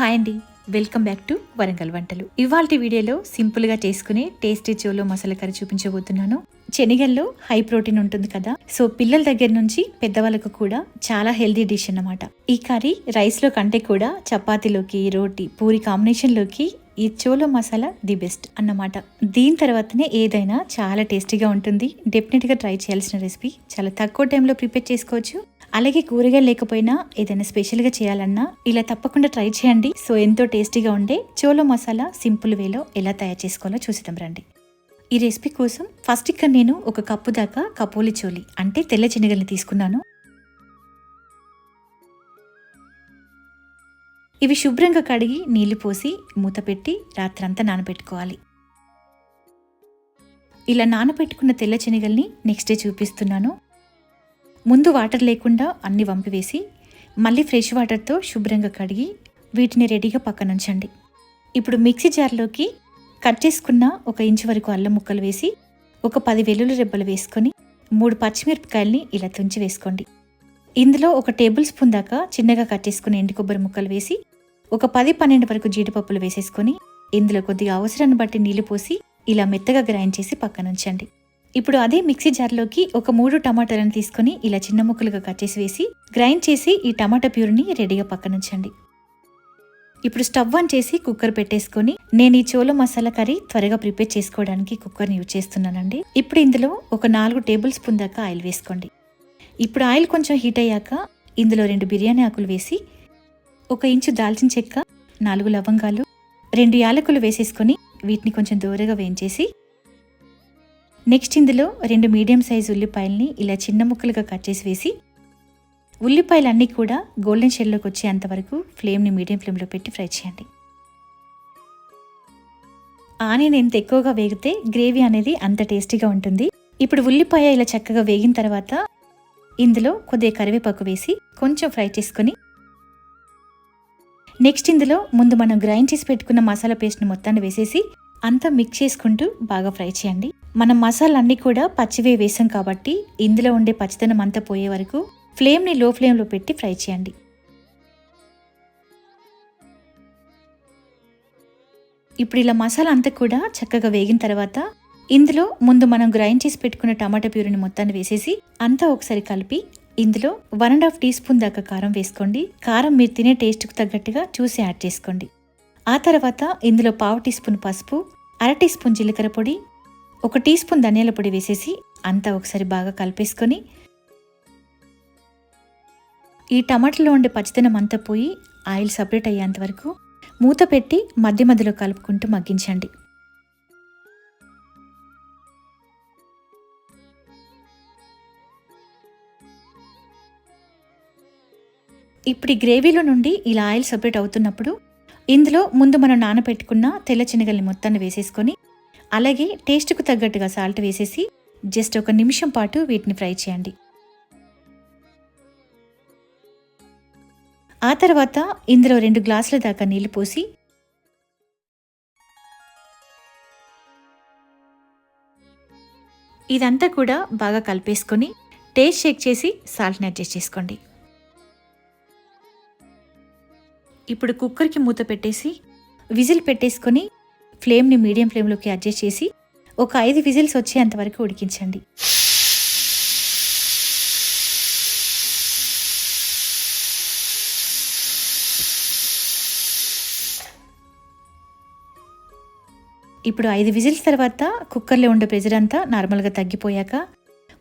Hi అండి. Welcome back to Warangal వంటలు. ఇవాళ వీడియోలో సింపుల్గా చేసుకునే టేస్టీ చోలో మసాలా కర్రీ చూపించబోతున్నాను. శనగల్లో హై ప్రోటీన్ ఉంటుంది కదా. సో పిల్లల దగ్గర నుంచి పెద్దవాళ్ళకు కూడా చాలా హెల్దీ డిష్ అన్నమాట. ఈ కర్రీ రైస్లో కంటే కూడా చపాతీలోకి రోటీ పూరి కాంబినేషన్లోకి ఈ చోలో మసాలా ది బెస్ట్ అన్నమాట. దీని తర్వాతనే ఏదైనా చాలా టేస్టీగా ఉంటుంది. డెఫినెట్గా ట్రై చేయాల్సిన రెసిపీ. చాలా తక్కువ టైంలో ప్రిపేర్ చేసుకోవచ్చు. అలాగే కూరగాయలు లేకపోయినా ఏదైనా స్పెషల్గా చేయాలన్నా ఇలా తప్పకుండా ట్రై చేయండి. సో ఎంతో టేస్టీగా ఉండే చోలో మసాలా సింపుల్ వేలో ఎలా తయారు చేసుకోవాలో చూసిద్దాం రండి. ఈ రెసిపీ కోసం ఫస్ట్ ఇక్కడ నేను ఒక కప్పు దాకా కపోలి చోలి అంటే తెల్ల శనగల్ని తీసుకున్నాను. ఇవి శుభ్రంగా కడిగి నీళ్ళు పోసి మూత పెట్టి రాత్రంతా నానబెట్టుకోవాలి. ఇలా నానబెట్టుకున్న తెల్ల శనగల్ని నెక్స్ట్ డే చూపిస్తున్నాను. ముందు వాటర్ లేకుండా అన్ని వంపివేసి మళ్ళీ ఫ్రెష్ వాటర్తో శుభ్రంగా కడిగి వీటిని రెడీగా పక్కన ఉంచండి ఇప్పుడు మిక్సీ జార్లోకి కట్ చేసుకున్న ఒక ఇంచు వరకు అల్లం ముక్కలు వేసి ఒక పది వెల్లుల్లి రెబ్బలు వేసుకొని మూడు పచ్చిమిరపకాయల్ని ఇలా తుంచి వేసుకోండి. ఇందులో ఒక టేబుల్ స్పూన్ దాకా చిన్నగా కట్ చేసుకుని ఎండు కొబ్బరి ముక్కలు వేసి ఒక పది పన్నెండు వరకు జీడిపప్పులు వేసేసుకొని ఇందులో కొద్దిగా అవసరాన్ని బట్టి నీళ్ళు పోసి ఇలా మెత్తగా గ్రైండ్ చేసి పక్కన ఉంచండి ఇప్పుడు అదే మిక్సీ జార్లోకి ఒక మూడు టమాటాలను తీసుకొని ఇలా చిన్న ముక్కలుగా కట్ చేసి వేసి గ్రైండ్ చేసి ఈ టమాటా ప్యూర్ని రెడీగా పక్కన ఉంచండి ఇప్పుడు స్టవ్ ఆన్ చేసి కుక్కర్ పెట్టేసుకొని నేను ఈ చోలో మసాలా కర్రీ త్వరగా ప్రిపేర్ చేసుకోవడానికి కుక్కర్ని యూజ్ చేస్తున్నానండి. ఇప్పుడు ఇందులో ఒక నాలుగు టేబుల్ స్పూన్ దాకా ఆయిల్ వేసుకోండి. ఇప్పుడు ఆయిల్ కొంచెం హీట్ అయ్యాక ఇందులో రెండు బిర్యానీ ఆకులు వేసి ఒక ఇంచు దాల్చిన చెక్క నాలుగు లవంగాలు రెండు యాలకులు వేసేసుకొని వీటిని కొంచెం దూరగా వేయించేసి నెక్స్ట్ ఇందులో రెండు మీడియం సైజ్ ఉల్లిపాయల్ని ఇలా చిన్న ముక్కలుగా కట్ చేసి వేసి ఉల్లిపాయలన్నీ కూడా గోల్డెన్ షెడ్లోకి వచ్చేంత వరకు ఫ్లేమ్ని మీడియం ఫ్లేమ్లో పెట్టి ఫ్రై చేయండి. ఆనియన్ ఎంత ఎక్కువగా వేగితే గ్రేవీ అనేది అంత టేస్టీగా ఉంటుంది. ఇప్పుడు ఉల్లిపాయ ఇలా చక్కగా వేగిన తర్వాత ఇందులో కొద్దిగా కరివేపాకు వేసి కొంచెం ఫ్రై చేసుకొని నెక్స్ట్ ఇందులో ముందు మనం గ్రైండ్ చేసి పెట్టుకున్న మసాలా పేస్ట్ని మొత్తాన్ని వేసేసి అంతా మిక్స్ చేసుకుంటూ బాగా ఫ్రై చేయండి. మనం మసాలన్నీ కూడా పచ్చివే వేసాం కాబట్టి ఇందులో ఉండే పచ్చిదనం అంతా పోయే వరకు ఫ్లేమ్ని లో ఫ్లేమ్లో పెట్టి ఫ్రై చేయండి. ఇప్పుడు ఇలా మసాలా అంతా కూడా చక్కగా వేగిన తర్వాత ఇందులో ముందు మనం గ్రైండ్ చేసి పెట్టుకున్న టమాటా ప్యూరిని మొత్తాన్ని వేసేసి అంతా ఒకసారి కలిపి ఇందులో one and half teaspoon దాకా కారం వేసుకోండి. కారం మీరు తినే టేస్ట్కు తగ్గట్టుగా చూసి యాడ్ చేసుకోండి. ఆ తర్వాత ఇందులో పావు టీ స్పూన్ పసుపు అర టీ స్పూన్ జీలకర్ర పొడి ఒక టీ స్పూన్ ధనియాల పొడి వేసేసి అంతా ఒకసారి బాగా కలిపేసుకొని ఈ టమాటాలో ఉండే పచ్చిదనం అంతా పోయి ఆయిల్ సపరేట్ అయ్యేంత వరకు మూత పెట్టి మధ్య మధ్యలో కలుపుకుంటూ మగ్గించండి. ఇప్పుడు ఈ గ్రేవీలో నుండి ఇలా ఆయిల్ సపరేట్ అవుతున్నప్పుడు ఇందులో ముందు మనం నానబెట్టుకున్న తెల్ల శనగల్ని మొత్తాన్ని వేసేసుకొని అలాగే టేస్ట్కు తగ్గట్టుగా సాల్ట్ వేసేసి జస్ట్ ఒక నిమిషం పాటు వీటిని ఫ్రై చేయండి. ఆ తర్వాత ఇందులో రెండు గ్లాసుల దాకా నీళ్ళు పోసి ఇదంతా కూడా బాగా కలిపేసుకొని టేస్ట్ షేక్ చేసి సాల్ట్ని అడ్జస్ట్ చేసుకోండి. ఇప్పుడు కుక్కర్కి మూత పెట్టేసి విజిల్ పెట్టేసుకొని ఫ్లేమ్ని మీడియం ఫ్లేమ్లోకి అడ్జస్ట్ చేసి ఒక ఐదు విజిల్స్ వచ్చేంత వరకు ఉడికించండి. ఇప్పుడు ఐదు విజిల్స్ తర్వాత కుక్కర్లో ఉండే ప్రెజర్ అంతా నార్మల్గా తగ్గిపోయాక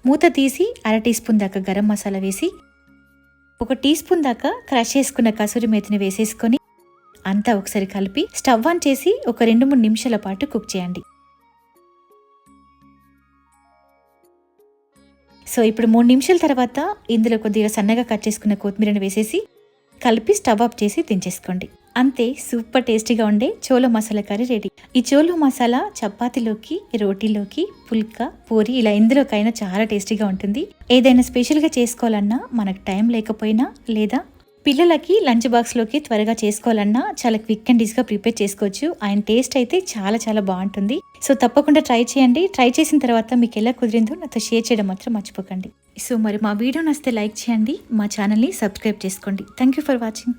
మూత తీసి అర టీ స్పూన్ దాకా గరం మసాలా వేసి ఒక టీ స్పూన్ దాకా క్రష్ చేసుకున్న కసూరి మేతిని వేసేసుకొని అంతా ఒకసారి కలిపి స్టవ్ ఆన్ చేసి ఒక రెండు మూడు నిమిషాల పాటు కుక్ చేయండి. సో ఇప్పుడు మూడు నిమిషాల తర్వాత ఇందులో కొద్దిగా సన్నగా కట్ చేసుకున్న కొత్తిమీరని వేసేసి కలిపి స్టవ్ ఆఫ్ చేసి దించేసుకోండి. అంతే సూపర్ టేస్టీగా ఉండే చోలో మసాలా కర్రీ రెడీ. ఈ చోలో మసాలా చపాతీలోకి రోటీలోకి పుల్కా పూరి ఇలా ఎందులోకైనా చాలా టేస్టీగా ఉంటుంది. ఏదైనా స్పెషల్గా చేసుకోవాలన్నా మనకు టైం లేకపోయినా లేదా పిల్లలకి లంచ్ బాక్స్లోకి త్వరగా చేసుకోవాలన్నా చాలా క్విక్ అండ్ ఈజీగా ప్రిపేర్ చేసుకోవచ్చు. ఆయన టేస్ట్ అయితే చాలా చాలా బాగుంటుంది. సో తప్పకుండా ట్రై చేయండి. ట్రై చేసిన తర్వాత మీకు ఎలా కుదిరిందో నాతో షేర్ చేయడం మాత్రం మర్చిపోకండి. సో మరి మా వీడియో నచ్చితే లైక్ చేయండి. మా ఛానల్ని సబ్స్క్రైబ్ చేసుకోండి. Thank you for watching.